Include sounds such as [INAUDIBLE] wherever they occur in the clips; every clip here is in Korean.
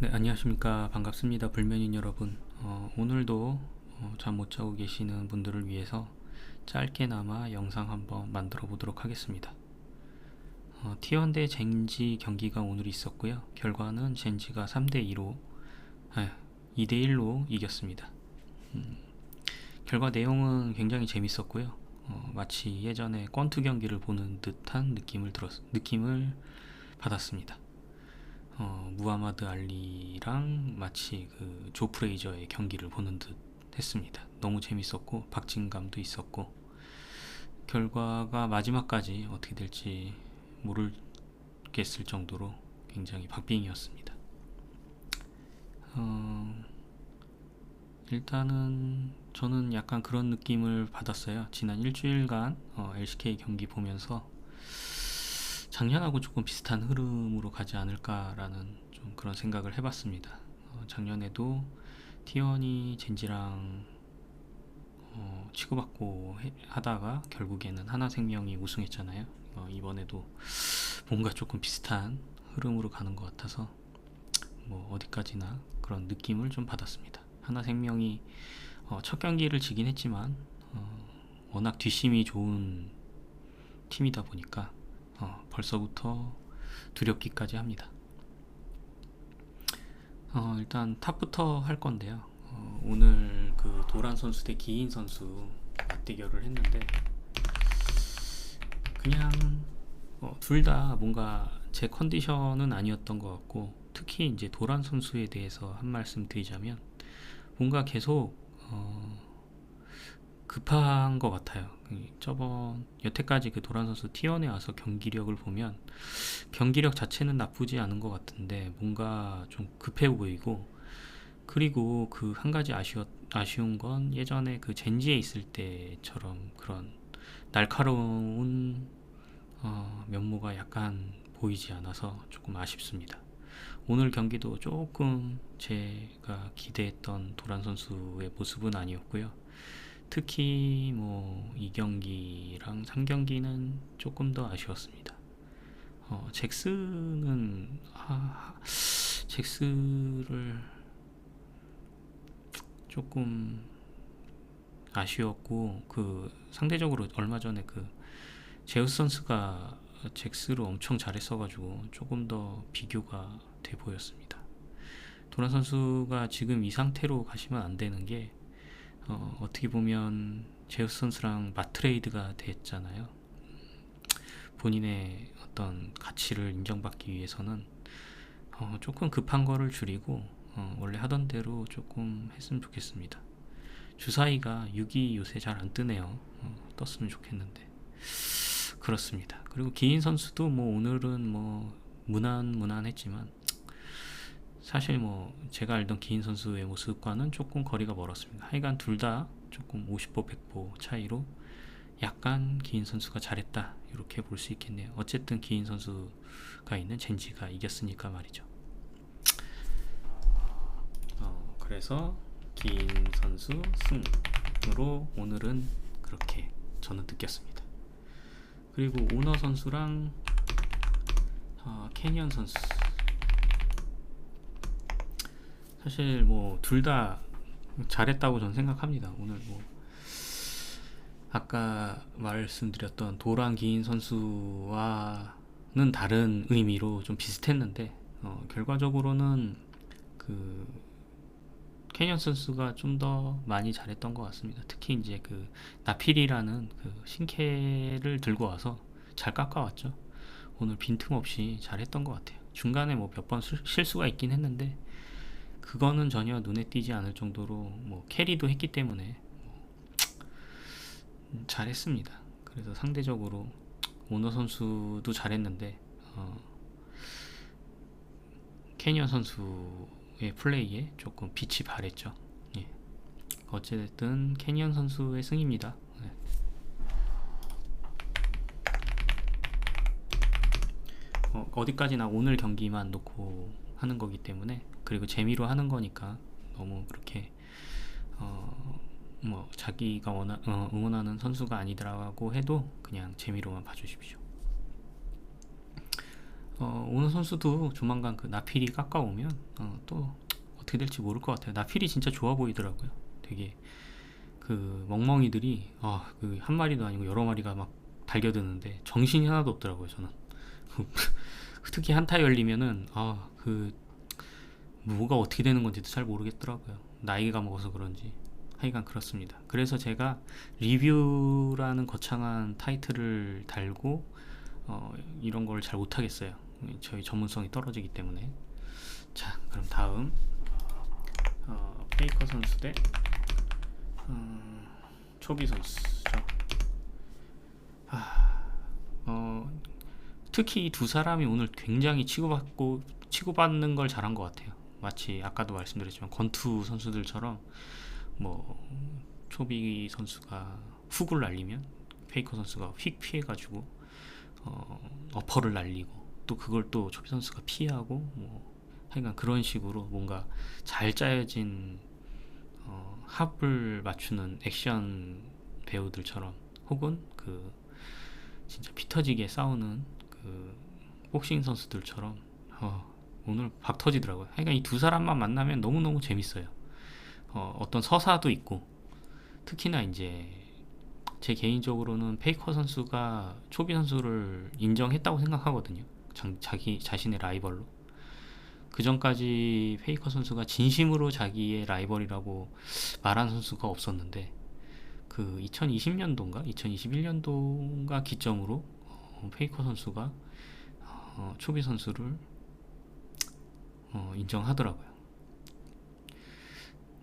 네, 안녕하십니까. 반갑습니다. 불면인 여러분. 어, 오늘도 어, 잠못 자고 계시는 분들을 위해서 짧게나마 영상 한번 만들어 보도록 하겠습니다. 어, T1 대 젠지 경기가 오늘 있었고요. 결과는 젠지가 3대 2로, 아, 2대 1로 이겼습니다. 음, 결과 내용은 굉장히 재밌었고요. 어, 마치 예전에 권투 경기를 보는 듯한 느낌을 들었, 느낌을 받았습니다. 어, 무하마드 알리랑 마치 그 조 프레이저의 경기를 보는 듯 했습니다. 너무 재밌었고 박진감도 있었고 결과가 마지막까지 어떻게 될지 모르겠을 정도로 굉장히 박빙이었습니다. 어, 일단은 저는 약간 그런 느낌을 받았어요. 지난 일주일간 어, LCK 경기 보면서 작년하고 조금 비슷한 흐름으로 가지 않을까라는 좀 그런 생각을 해봤습니다. 어, 작년에도 T1이 젠지랑 어, 치고받고 해, 하다가 결국에는 하나생명이 우승했잖아요. 어, 이번에도 뭔가 조금 비슷한 흐름으로 가는 것 같아서 뭐 어디까지나 그런 느낌을 좀 받았습니다. 하나생명이 어, 첫 경기를 지긴 했지만 어, 워낙 뒷심이 좋은 팀이다 보니까 어, 벌써부터 두렵기까지 합니다. 어, 일단 탑부터 할 건데요. 어, 오늘 그 도란 선수 대 기인 선수 맞대결을 했는데 그냥 어, 둘 다 뭔가 제 컨디션은 아니었던 것 같고 특히 이제 도란 선수에 대해서 한 말씀 드리자면 뭔가 계속 어, 급한 것 같아요. 저번 여태까지 그 도란 선수 T1에 와서 경기력을 보면 경기력 자체는 나쁘지 않은 것 같은데 뭔가 좀 급해 보이고 그리고 그 한 가지 아쉬웠, 아쉬운 건 예전에 그 젠지에 있을 때처럼 그런 날카로운 어, 면모가 약간 보이지 않아서 조금 아쉽습니다. 오늘 경기도 조금 제가 기대했던 도란 선수의 모습은 아니었고요. 특히 뭐이 경기랑 3경기는 조금 더 아쉬웠습니다. 어, 잭스는 아, 잭스를 조금 아쉬웠고 그 상대적으로 얼마 전에 그 제우스 선수가 잭스를 엄청 잘했어가지고 조금 더 비교가 돼 보였습니다. 도란 선수가 지금 이 상태로 가시면 안 되는 게 어, 어떻게 보면 제우스 선수랑 마트레이드가 됐잖아요. 본인의 어떤 가치를 인정받기 위해서는 어, 조금 급한 거를 줄이고 어, 원래 하던 대로 조금 했으면 좋겠습니다. 주사위가 6이 요새 잘 안 뜨네요. 어, 떴으면 좋겠는데 그렇습니다. 그리고 기인 선수도 뭐 오늘은 뭐 무난 무난했지만 사실 뭐 제가 알던 기인 선수의 모습과는 조금 거리가 멀었습니다. 하여간 둘 다 조금 50보 100보 차이로 약간 기인 선수가 잘했다 이렇게 볼 수 있겠네요. 어쨌든 기인 선수가 있는 젠지가 이겼으니까 말이죠. 어, 그래서 기인 선수 승으로 오늘은 그렇게 저는 느꼈습니다. 그리고 오너 선수랑 어, 캐니언 선수 사실 뭐 둘 다 잘했다고 저는 생각합니다. 오늘 뭐 아까 말씀드렸던 도란 기인 선수와는 다른 의미로 좀 비슷했는데 어, 결과적으로는 그 캐년 선수가 좀 더 많이 잘했던 것 같습니다. 특히 이제 그 나필이라는 그 신캐를 들고 와서 잘 깎아왔죠. 오늘 빈틈없이 잘했던 것 같아요. 중간에 뭐 몇 번 실수가 있긴 했는데 그거는 전혀 눈에 띄지 않을 정도로 뭐 캐리도 했기 때문에 뭐 잘했습니다. 그래서 상대적으로 오너 선수도 잘했는데 어, 캐니언 선수의 플레이에 조금 빛이 발했죠. 예. 어쨌든 캐니언 선수의 승입니다. 네. 어, 어디까지나 오늘 경기만 놓고 하는 거기 때문에 그리고 재미로 하는 거니까 너무 그렇게 어, 뭐 자기가 원하, 어, 응원하는 선수가 아니더라고 해도 그냥 재미로만 봐주십시오. 어, 오는 선수도 조만간 그 나필이 깎아오면 어, 또 어떻게 될지 모를 것 같아요. 나필이 진짜 좋아 보이더라고요. 되게 그 멍멍이들이 아, 그한 마리도 아니고 여러 마리가 막 달겨드는데 정신이 하나도 없더라고요. 저는 [LAUGHS] 특히 한타 열리면은 아, 그 뭐가 어떻게 되는 건지도 잘 모르겠더라고요. 나이가 먹어서 그런지. 하여간 그렇습니다. 그래서 제가 리뷰라는 거창한 타이틀을 달고 어, 이런 걸 잘 못하겠어요. 저희 전문성이 떨어지기 때문에. 자, 그럼 다음 어, 페이커 선수 대 어, 초비 선수죠. 아, 어, 특히 이 두 사람이 오늘 굉장히 치고받고 치고받는 걸 잘한 것 같아요. 마치 아까도 말씀드렸지만 권투 선수들처럼 뭐 초비 선수가 훅을 날리면 페이커 선수가 휙 피해가지고 어, 어퍼를 날리고 또 그걸 또 초비 선수가 피하고 뭐 하여간 그런 식으로 뭔가 잘 짜여진 어, 합을 맞추는 액션 배우들처럼 혹은 그 진짜 피 터지게 싸우는 그 복싱 선수들처럼 어, 오늘 박 터지더라고요. 하여간 이두 사람만 만나면 너무너무 재밌어요. 어, 어떤 서사도 있고 특히나 이제 제 개인적으로는 페이커 선수가 초비 선수를 인정했다고 생각하거든요. 자, 자기 자신의 라이벌로. 그 전까지 페이커 선수가 진심으로 자기의 라이벌이라고 말한 선수가 없었는데 그 2020년도인가 2021년도인가 기점으로 어, 페이커 선수가 어, 초비 선수를 어, 인정하더라고요.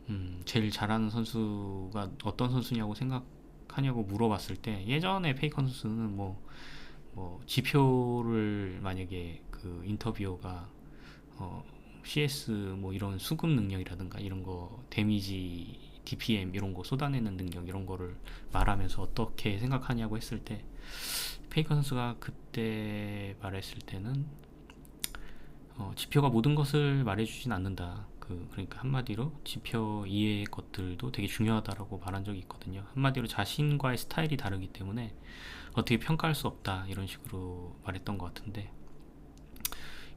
음, 제일 잘하는 선수가 어떤 선수냐고 생각하냐고 물어봤을 때 예전에 페이커 선수는 뭐, 뭐 지표를 만약에 그 인터뷰어가 어, CS 뭐 이런 수급 능력이라든가 이런 거 데미지 DPM 이런 거 쏟아내는 능력 이런 거를 말하면서 어떻게 생각하냐고 했을 때 페이커 선수가 그때 말했을 때는 어, 지표가 모든 것을 말해주진 않는다. 그 그러니까 한마디로 지표 이외의 것들도 되게 중요하다라고 말한 적이 있거든요. 한마디로 자신과의 스타일이 다르기 때문에 어떻게 평가할 수 없다 이런 식으로 말했던 것 같은데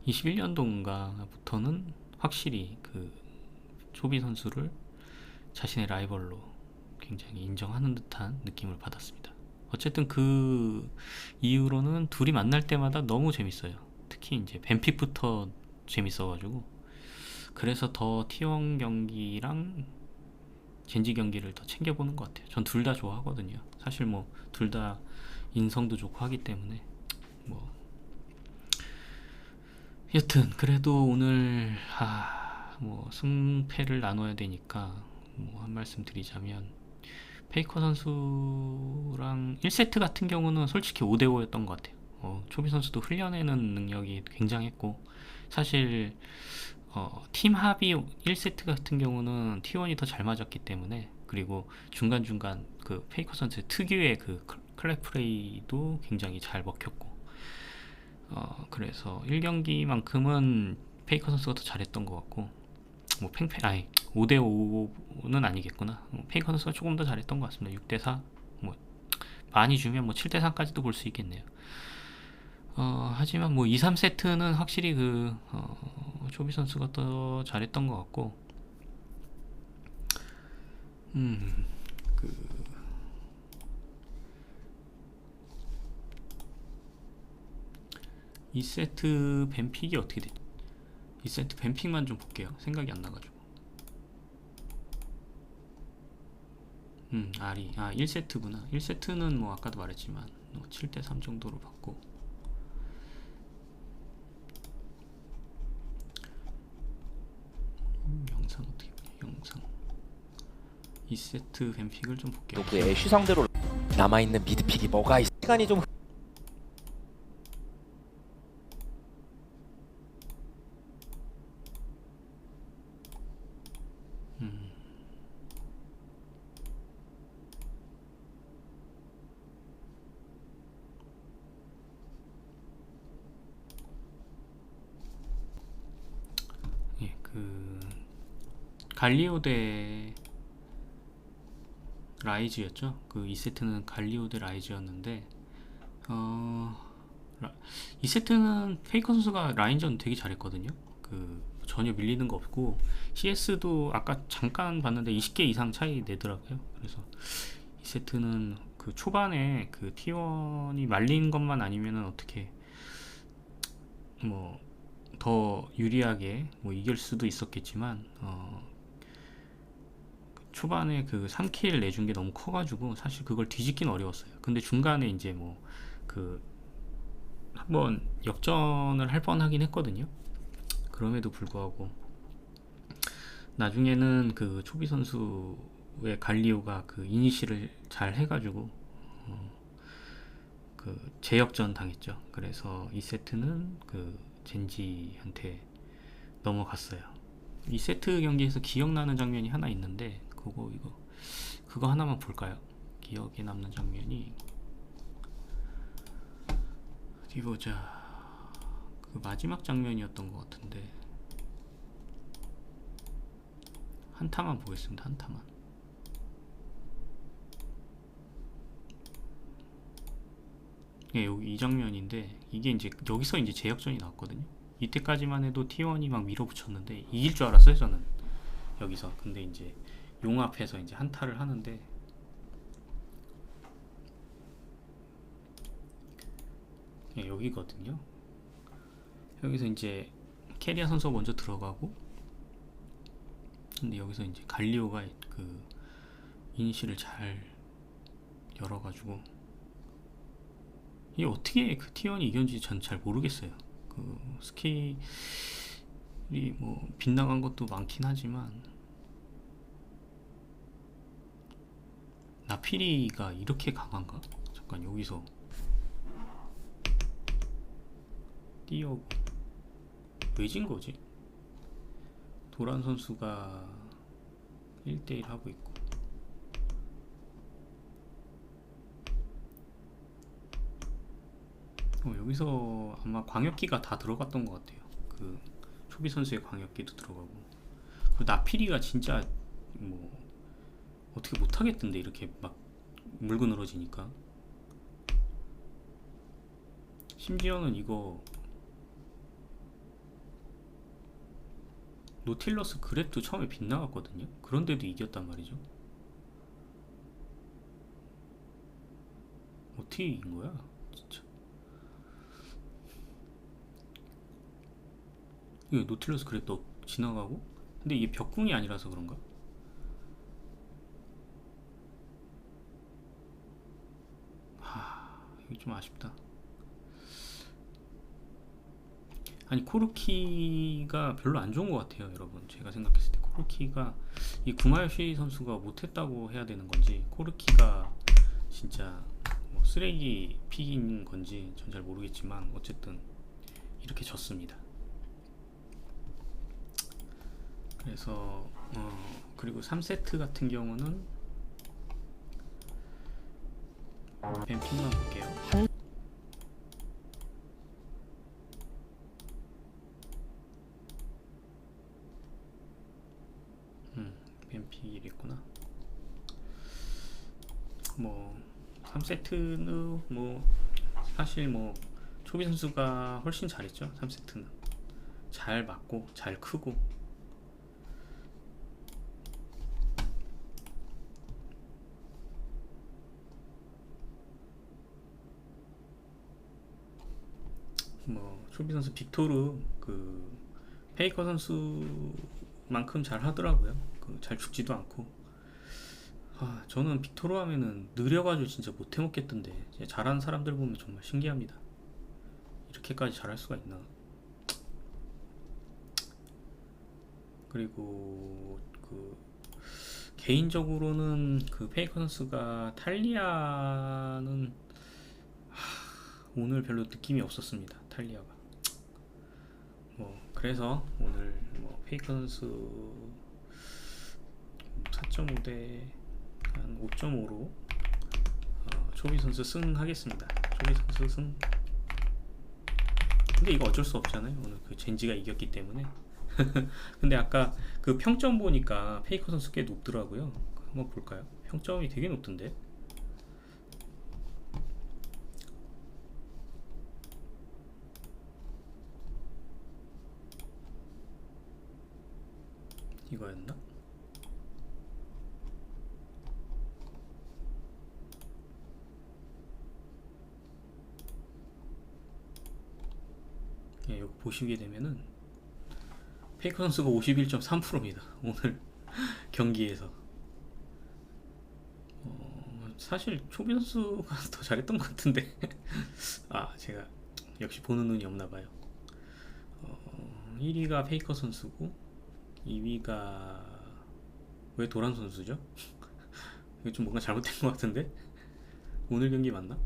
21년도인가부터는 확실히 그 초비 선수를 자신의 라이벌로 굉장히 인정하는 듯한 느낌을 받았습니다. 어쨌든 그 이후로는 둘이 만날 때마다 너무 재밌어요. 특히 이제 뱀픽부터 재밌어가지고 그래서 더 T1 경기랑 젠지 경기를 더 챙겨보는 것 같아요. 전 둘 다 좋아하거든요. 사실 뭐 둘 다 인성도 좋고 하기 때문에 뭐 여튼 그래도 오늘 아 뭐 승패를 나눠야 되니까 뭐 한 말씀 드리자면 페이커 선수랑 1세트 같은 경우는 솔직히 5대5였던 것 같아요. 어, 초비 선수도 흘려내는 능력이 굉장했고 사실 어, 팀 합이 1세트 같은 경우는 T1이 더 잘 맞았기 때문에 그리고 중간중간 그 페이커 선수 특유의 그 클랩 프레이도 굉장히 잘 먹혔고 어, 그래서 1경기만큼은 페이커 선수가 더 잘했던 것 같고 뭐 팽팽 아니 5대5는 아니겠구나. 뭐 페이커 선수가 조금 더 잘했던 것 같습니다. 6대4 뭐 많이 주면 뭐 7대3까지도 볼 수 있겠네요 어, 하지만 뭐 2, 3세트는 확실히 그 어, 조비 선수가 더 잘했던 것 같고 음, 그 2세트 뱀픽이 어떻게 됐지? 2세트 뱀픽만 좀 볼게요. 생각이 안 나가지고. 음, 아리. 아, 1세트구나. 1세트는 뭐 아까도 말했지만 7대3 뭐 정도로 봤고 영상 어떻게 보냐 영상 2세트 뱀픽을 좀 볼게요 노브의 슈상대로 남아있는 미드픽이 뭐가 있... 시간이 좀 음. 예, 그 갈리오 대 라이즈였죠. 그 2세트는 갈리오 대 라이즈였는데 어 라, 이 세트는 페이커 선수가 라인전 되게 잘했거든요. 그 전혀 밀리는 거 없고 CS도 아까 잠깐 봤는데 20개 이상 차이 내더라고요. 그래서 이 세트는 그 초반에 그 T1이 말린 것만 아니면은 어떻게 뭐 더 유리하게 뭐 이길 수도 있었겠지만 어 초반에 그 3킬 내준 게 너무 커가지고 사실 그걸 뒤집긴 어려웠어요. 근데 중간에 이제 뭐 그 한번 역전을 할 뻔하긴 했거든요. 그럼에도 불구하고 나중에는 그 초비 선수의 갈리오가 그 이니시를 잘 해가지고 어, 그 재역전 당했죠. 그래서 이 세트는 그 젠지한테 넘어갔어요. 이 세트 경기에서 기억나는 장면이 하나 있는데 그거 이거 그거 하나만 볼까요? 기억에 남는 장면이 어디 보자. 그 마지막 장면이었던 것 같은데 한타만 보겠습니다. 한타만. 예, 여기 이 장면인데 이게 이제 여기서 이제 재역전이 나왔거든요. 이때까지만 해도 T1이 막 밀어붙였는데 이길 줄 알았어요, 저는. 여기서. 근데 이제 용 앞에서 이제 한타를 하는데 예, 여기거든요. 여기서 이제 캐리아 선수가 먼저 들어가고 근데 여기서 이제 갈리오가 그 이니시를 잘 열어가지고 이게 어떻게 그 T1이 이겼는지 전 잘 모르겠어요. 그 스킬이 뭐 빗나간 것도 많긴 하지만 나피리가 이렇게 강한가? 잠깐 여기서 뛰어고 왜진 거지? 도란 선수가 1대1 하고 있고 어, 여기서 아마 광역기가 다 들어갔던 것 같아요. 그 초비 선수의 광역기도 들어가고 그 나피리가 진짜 뭐 어떻게 못하겠던데 이렇게 막 물고 늘어지니까 심지어는 이거 노틸러스 그랩도 처음에 빗나갔거든요. 그런데도 이겼단 말이죠. 어떻게 이긴 거야? 진짜. 이거 노틸러스 그랩도 지나가고? 근데 이게 벽궁이 아니라서 그런가? 하, 이게 좀 아쉽다. 아니 코르키가 별로 안 좋은 것 같아요, 여러분. 제가 생각했을 때 코르키가 이 구마요시 선수가 못했다고 해야 되는 건지 코르키가 진짜 뭐 쓰레기 픽인 건지 전 잘 모르겠지만 어쨌든 이렇게 졌습니다. 그래서 어 그리고 3세트 같은 경우는 뱀픽만 볼게요. 음, 뱀픽이 있구나. 뭐 3세트는 뭐 사실 뭐 초비 선수가 훨씬 잘했죠. 3세트는 잘 맞고 잘 크고 뭐 초비 선수 빅토르 그 페이커 선수만큼 잘 하더라고요. 그 잘 죽지도 않고. 아, 저는 빅토르 하면은 느려가지고 진짜 못 해 먹겠던데 진짜 잘하는 사람들 보면 정말 신기합니다. 이렇게까지 잘할 수가 있나? 그리고 그 개인적으로는 그 페이커 선수가 탈리아는 하, 오늘 별로 느낌이 없었습니다. 탈리아가. 뭐 그래서 오늘 뭐 페이커 선수 4.5대 한 5.5로 어, 초비 선수 승 하겠습니다. 초비 선수 승. 근데 이거 어쩔 수 없잖아요. 오늘 그 젠지가 이겼기 때문에. [LAUGHS] 근데 아까 그 평점 보니까 페이커 선수 꽤 높더라고요. 한번 볼까요? 평점이 되게 높던데. 이거였나? 예, 여기 보시게 되면은 페이커 선수가 51.3%입니다. 오늘 [LAUGHS] 경기에서. 어, 사실 초비 선수가 [LAUGHS] 더 잘했던 것 같은데. [LAUGHS] 아, 제가 역시 보는 눈이 없나 봐요. 어, 1위가 페이커 선수고 2위가 왜 도란 선수죠? 이거 좀 뭔가 잘못된 것 같은데? 오늘 경기 맞나?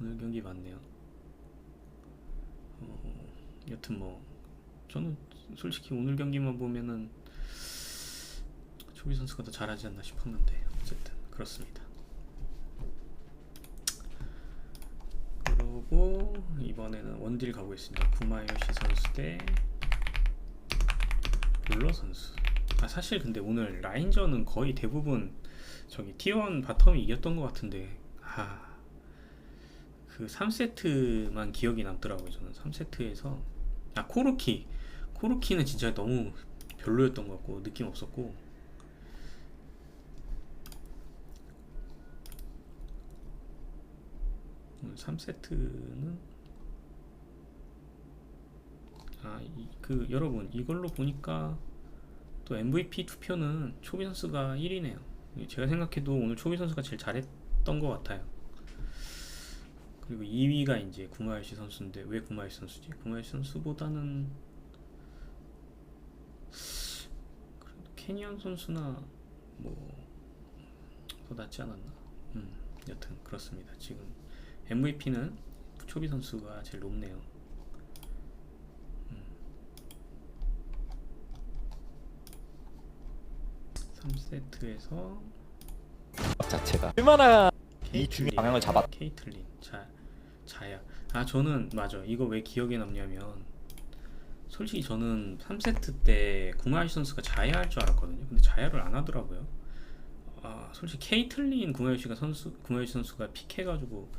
오늘 경기 맞네요. 어, 여튼 뭐 저는 솔직히 오늘 경기만 보면은 초비 선수가 더 잘하지 않나 싶었는데 어쨌든 그렇습니다. 그러고 이번에는 원딜 가보겠습니다. 구마요시 선수 대 롤러 선수. 아 사실 근데 오늘 라인전은 거의 대부분 저기 T1 바텀이 이겼던 것 같은데 아. 그 3세트만 기억이 남더라고요. 저는 3세트에서 아 코르키 코르키는 진짜 너무 별로였던 것 같고 느낌 없었고 오늘 3세트는 아그 여러분 이걸로 보니까 또 MVP 투표는 초비 선수가 1위네요. 제가 생각해도 오늘 초비 선수가 제일 잘했던 것 같아요. 그리고 2위가 이제 구마요시 선수인데 왜 구마요시 선수지? 구마요시 선수보다는 그래도 캐니언 선수나 뭐더 낫지 않았나? 음, 여튼 그렇습니다. 지금 MVP는 초비 선수가 제일 높네요. 음. 3세트에서 자체가 얼마나 이 중요한 방향을 잡았- 케이틀린 자 자야. 아 저는 맞아. 이거 왜 기억에 남냐면 솔직히 저는 3세트 때 구마요시 선수가 자야 할 줄 알았거든요. 근데 자야를 안 하더라고요. 아 솔직히 케이틀린 구마요시가 선수 구마요시 선수가 픽해가지고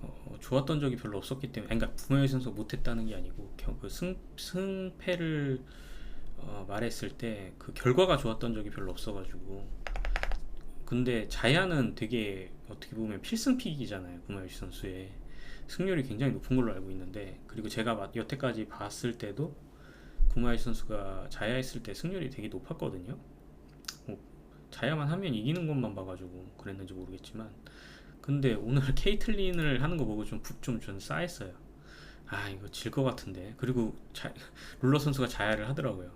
어, 좋았던 적이 별로 없었기 때문에 아니, 그러니까 구마요시 선수가 못했다는 게 아니고 겨- 그 승, 승패를 어, 말했을 때 그 결과가 좋았던 적이 별로 없어가지고. 근데 자야는 되게 어떻게 보면 필승픽이잖아요 구마요시 선수의 승률이 굉장히 높은 걸로 알고 있는데 그리고 제가 마- 여태까지 봤을 때도 구마요시 선수가 자야 했을 때 승률이 되게 높았거든요. 뭐 자야만 하면 이기는 것만 봐가지고 그랬는지 모르겠지만 근데 오늘 [LAUGHS] 케이틀린을 하는 거 보고 좀, 부- 좀 싸했어요. 아 이거 질 것 같은데. 그리고 자, [LAUGHS] 룰러 선수가 자야를 하더라고요.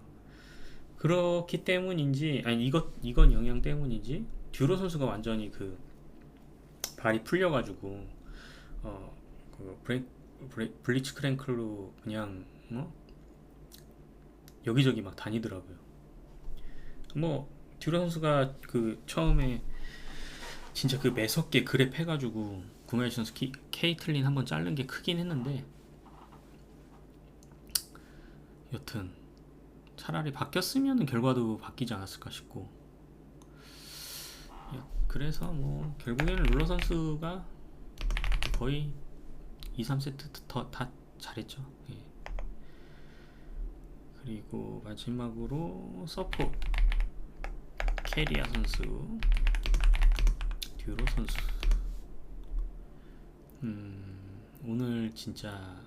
그렇기 때문인지 아니 이것 이건 영향 때문인지 듀로 선수가 완전히 그 발이 풀려가지고 어 그 브레, 브레, 블리츠 크랭클로 그냥 뭐 여기저기 막 다니더라고요. 뭐 듀로 선수가 그 처음에 진짜 그 매섭게 그랩 해가지고 구마요시 선수 키, 케이틀린 한번 자른 게 크긴 했는데 여튼 차라리 바뀌었으면 결과도 바뀌지 않았을까 싶고 야, 그래서 뭐 결국에는 룰러 선수가 거의 2, 3세트 더 다 잘했죠. 예. 그리고 마지막으로 서포 캐리아 선수, 듀로 선수. 음, 오늘 진짜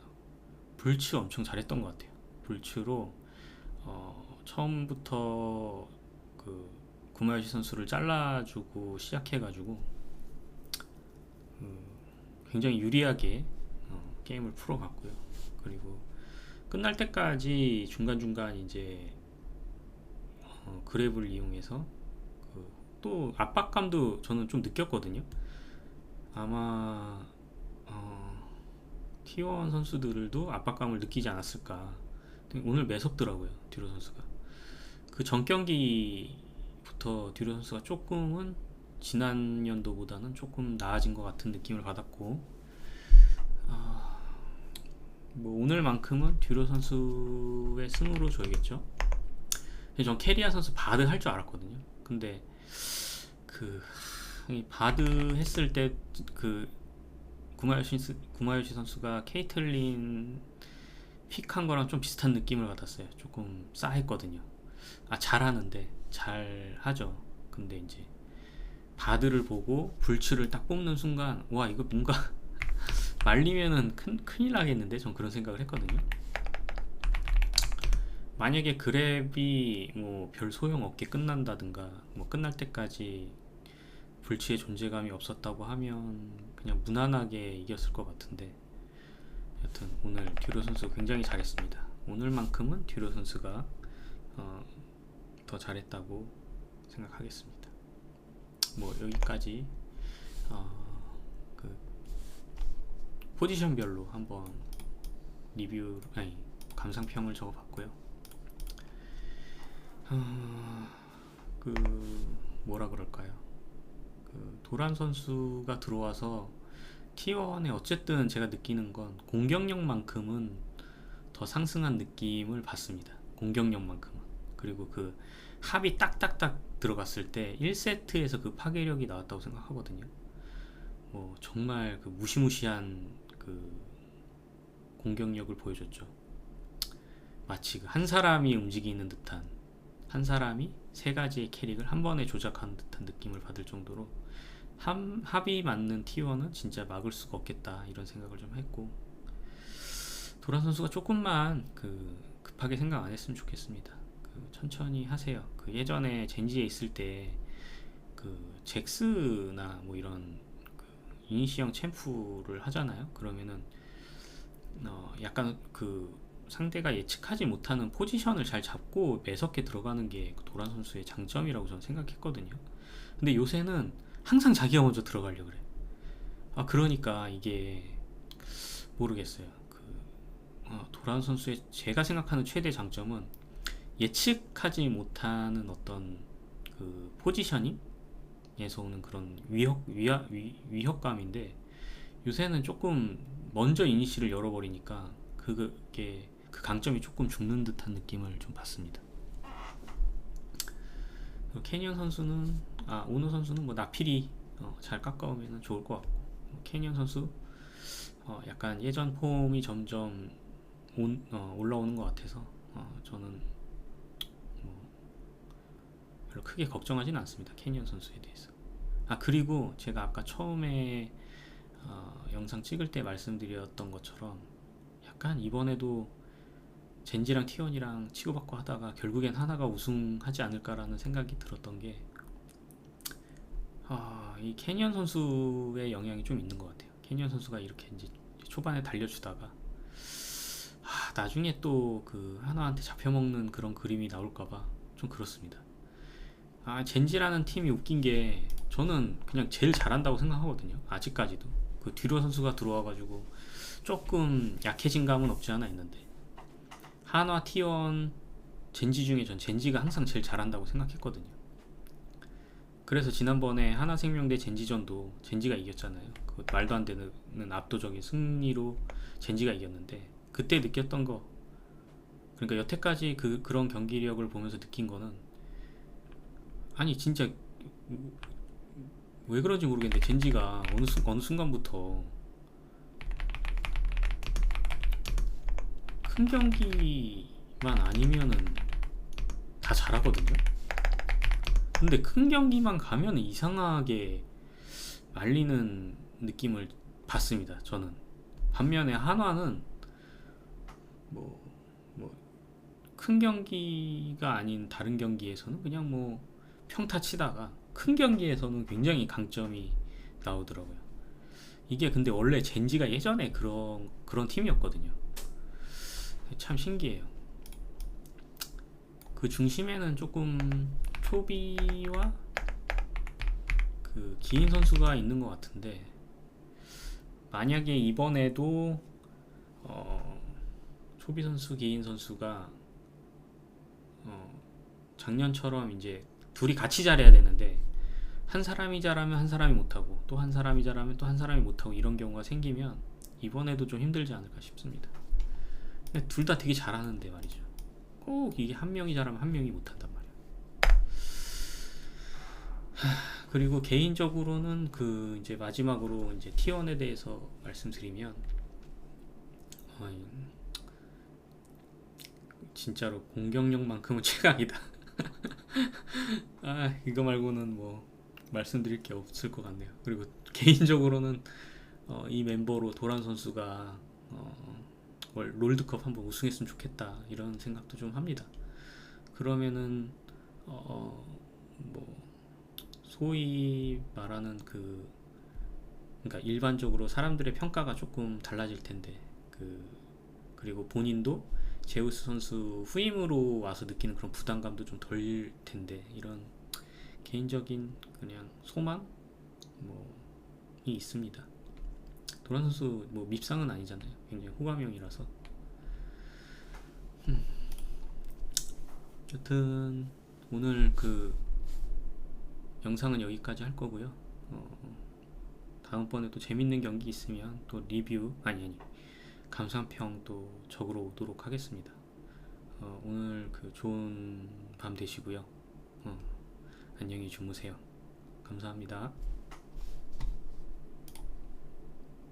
불츠 엄청 잘했던 것 같아요. 불츠로 어, 처음부터 그 구마요시 선수를 잘라주고 시작해가지고 음, 굉장히 유리하게 어, 게임을 풀어갔고요. 그리고 끝날 때까지 중간 중간 이제 어, 그랩을 이용해서 그, 또 압박감도 저는 좀 느꼈거든요. 아마 어, T1 선수들도 압박감을 느끼지 않았을까. 오늘 매섭더라고요, 듀로 선수가. 그 전 경기부터 듀로 선수가 조금은 지난 연도보다는 조금 나아진 것 같은 느낌을 받았고, 아, 뭐 오늘만큼은 듀로 선수의 승으로 줘야겠죠. 전 캐리아 선수 바드 할 줄 알았거든요. 근데 그이 바드 했을 때 그 구마요시 스- 구마요시 선수가 케이틀린 픽한 거랑 좀 비슷한 느낌을 받았어요. 조금 싸했거든요. 아 잘하는데 잘 하죠. 근데 이제 바드를 보고 불츠를 딱 뽑는 순간 와 이거 뭔가 말리면은 큰 큰일 나겠는데 전 그런 생각을 했거든요. 만약에 그랩이 뭐 별 소용 없게 끝난다든가 뭐 끝날 때까지 불치의 존재감이 없었다고 하면 그냥 무난하게 이겼을 것 같은데 여튼 오늘 듀로 선수 굉장히 잘했습니다. 오늘만큼은 듀로 선수가 어, 더 잘했다고 생각하겠습니다. 뭐 여기까지 어, 그 포지션별로 한번 리뷰 아니 감상평을 적어봤고요. 어, 그 뭐라 그럴까요? 그 도란 선수가 들어와서 T1에 어쨌든 제가 느끼는 건 공격력만큼은 더 상승한 느낌을 받습니다. 공격력만큼은. 그리고 그 합이 딱딱딱 들어갔을 때 1세트에서 그 파괴력이 나왔다고 생각하거든요. 뭐 정말 그 무시무시한 그 공격력을 보여줬죠. 마치 그한 사람이 움직이는 듯한 한 사람이 세 가지의 캐릭을 한 번에 조작하는 듯한 느낌을 받을 정도로 함, 합이 맞는 T1은 진짜 막을 수가 없겠다 이런 생각을 좀 했고 도란 선수가 조금만 그 급하게 생각 안 했으면 좋겠습니다. 그 천천히 하세요. 그 예전에 젠지에 있을 때 그 잭스나 뭐 이런 그 이니시형 챔프를 하잖아요. 그러면은 어 약간 그 상대가 예측하지 못하는 포지션을 잘 잡고 매섭게 들어가는 게 도란 선수의 장점이라고 저는 생각했거든요. 근데 요새는 항상 자기가 먼저 들어가려 그래. 아 그러니까 이게 모르겠어요. 그 어, 도란 선수의 제가 생각하는 최대 장점은 예측하지 못하는 어떤 그 포지셔닝 에서 오는 그런 위협 위화, 위, 위협감인데 요새는 조금 먼저 이니시를 열어버리니까 그게 그 강점이 조금 죽는 듯한 느낌을 좀 받습니다. 그리고 캐니언 선수는 아 오노 선수는 뭐 나필이 어, 잘 깎아오면 좋을 것 같고 뭐 캐니언 선수 어, 약간 예전 폼이 점점 온, 어, 올라오는 것 같아서 어, 저는 뭐 별로 크게 걱정하지는 않습니다 캐니언 선수에 대해서 아 그리고 제가 아까 처음에 어, 영상 찍을 때 말씀드렸던 것처럼 약간 이번에도 젠지랑 티원이랑 치고받고 하다가 결국엔 하나가 우승하지 않을까라는 생각이 들었던 게 아, 이 캐니언 선수의 영향이 좀 있는 것 같아요. 캐니언 선수가 이렇게 이제 초반에 달려주다가 아, 나중에 또 그 하나한테 잡혀먹는 그런 그림이 나올까봐 좀 그렇습니다. 아, 젠지라는 팀이 웃긴 게 저는 그냥 제일 잘한다고 생각하거든요. 아직까지도 그 뒤로 선수가 들어와가지고 조금 약해진 감은 없지 않아 있는데 한화 T1 젠지 중에 전 젠지가 항상 제일 잘한다고 생각했거든요. 그래서 지난번에 하나생명대 젠지전도 젠지가 이겼잖아요. 그 말도 안 되는 압도적인 승리로 젠지가 이겼는데 그때 느꼈던 거 그러니까 여태까지 그 그런 경기력을 보면서 느낀 거는 아니 진짜 왜 그런지 모르겠는데 젠지가 어느 순 어느 순간부터 큰 경기만 아니면은 다 잘하거든요. 근데 큰 경기만 가면 이상하게 말리는 느낌을 받습니다. 저는 반면에 한화는 뭐 뭐 큰 경기가 아닌 다른 경기에서는 그냥 뭐 평타 치다가 큰 경기에서는 굉장히 강점이 나오더라고요. 이게 근데 원래 젠지가 예전에 그런 그런 팀이었거든요. 참 신기해요. 그 중심에는 조금 초비와 그 기인 선수가 있는 것 같은데 만약에 이번에도 어, 초비 선수, 기인 선수가 어, 작년처럼 이제 둘이 같이 잘해야 되는데 한 사람이 잘하면 한 사람이 못하고 또 한 사람이 잘하면 또 한 사람이 못하고 이런 경우가 생기면 이번에도 좀 힘들지 않을까 싶습니다. 둘다 되게 잘하는데 말이죠. 꼭 이게 한 명이 잘하면 한 명이 못한단 말이야. 하, 그리고 개인적으로는 그 이제 마지막으로 이제 T1에 대해서 말씀드리면 어, 진짜로 공격력만큼은 [LAUGHS] 최강이다. [LAUGHS] 아 이거 말고는 뭐 말씀드릴 게 없을 것 같네요. 그리고 개인적으로는 어, 이 멤버로 도란 선수가 어, 월- 롤드컵 한번 우승했으면 좋겠다 이런 생각도 좀 합니다. 그러면은 어, 뭐 소위 말하는 그 그러니까 일반적으로 사람들의 평가가 조금 달라질 텐데 그 그리고 본인도 제우스 선수 후임으로 와서 느끼는 그런 부담감도 좀 덜 텐데 이런 개인적인 그냥 소망 뭐이 있습니다. 도란 선수 뭐 밉상은 아니잖아요. 굉장히 호감형이라서. 음. 여튼 오늘 그 영상은 여기까지 할 거고요. 어, 다음번에 또 재밌는 경기 있으면 또 리뷰 아니 아니 감상평 또 적으러 오도록 하겠습니다. 어, 오늘 그 좋은 밤 되시고요. 어, 안녕히 주무세요. 감사합니다.